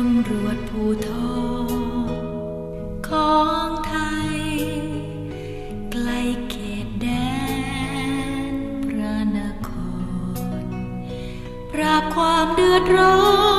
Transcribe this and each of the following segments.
ตำรวจภูทอของไทยใกล้เขตแดนพระนคร ปราบความเดือดร้อน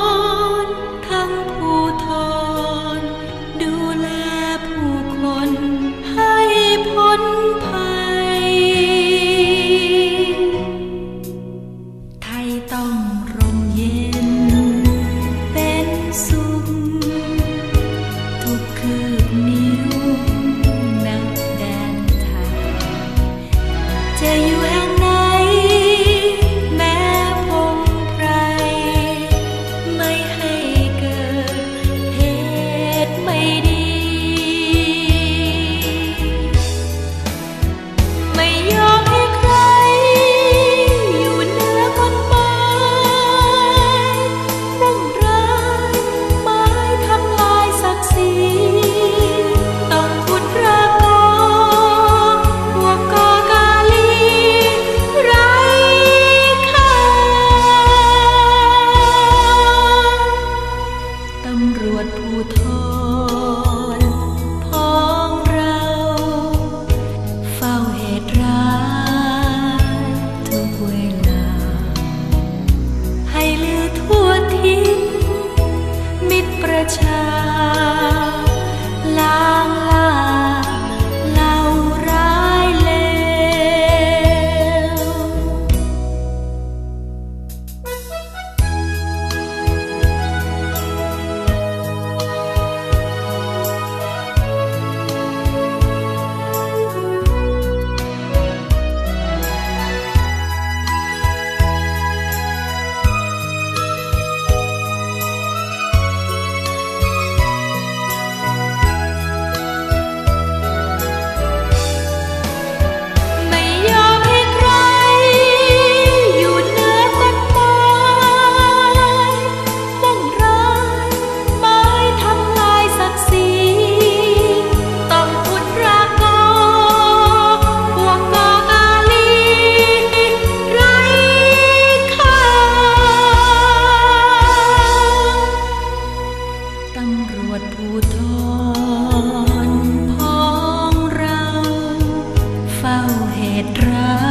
ตุร้าย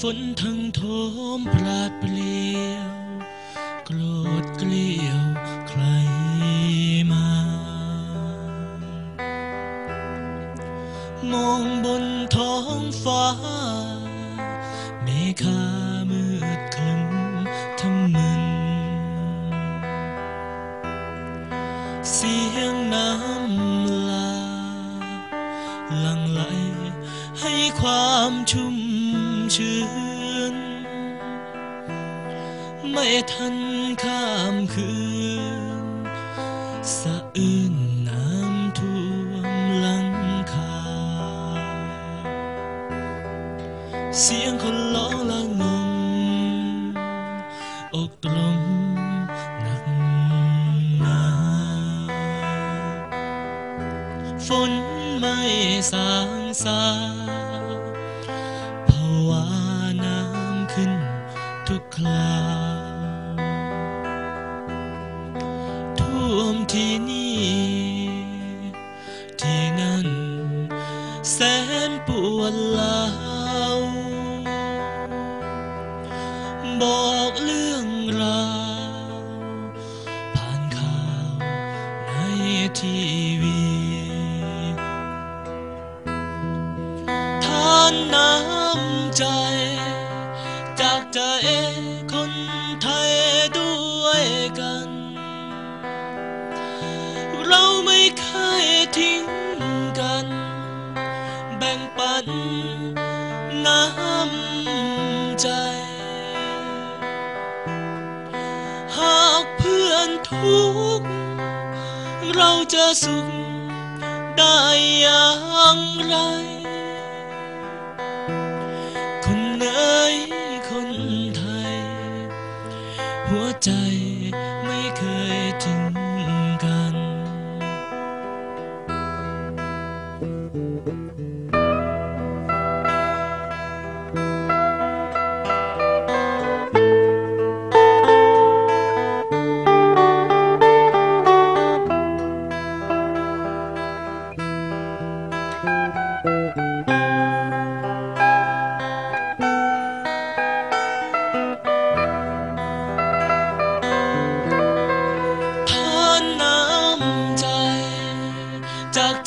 ฝนทั้งโถมปราดเปลี่ยวโกรธเกลียวใครมา มองบนท้องฟ้า เมฆามืดคลึ้มทำมึน เสียงน้ำลา ลังไหลให้ความชุ่ม ชื้น ไม่ทันข้ามคืน สะอื้นน้ำท่วมลังคา เสียงคนร้องละงมอกตรงหนักหนาฝนไม่สางสาง วมที่นี่ ที่นั่น แสนปวดเล้าบอกเรื่องราวผ่านข่าวในทีวีท่านน้ำใจ จากใจ ไม่เคยทิ้งกัน แบ่งปันน้ำใจ หากเพื่อนทุกข์เราจะสุขได้อย่างไร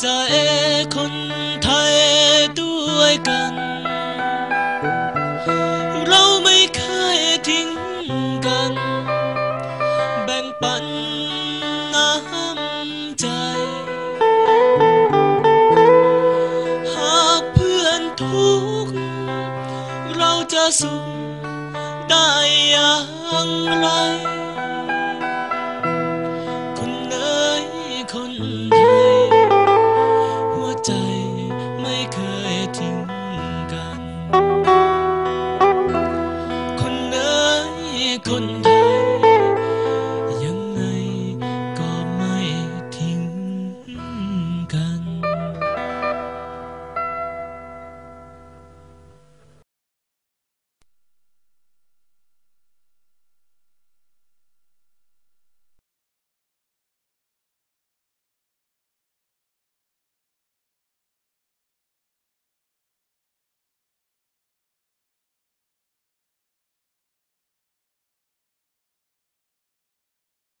ใจคนไทยด้วยกัน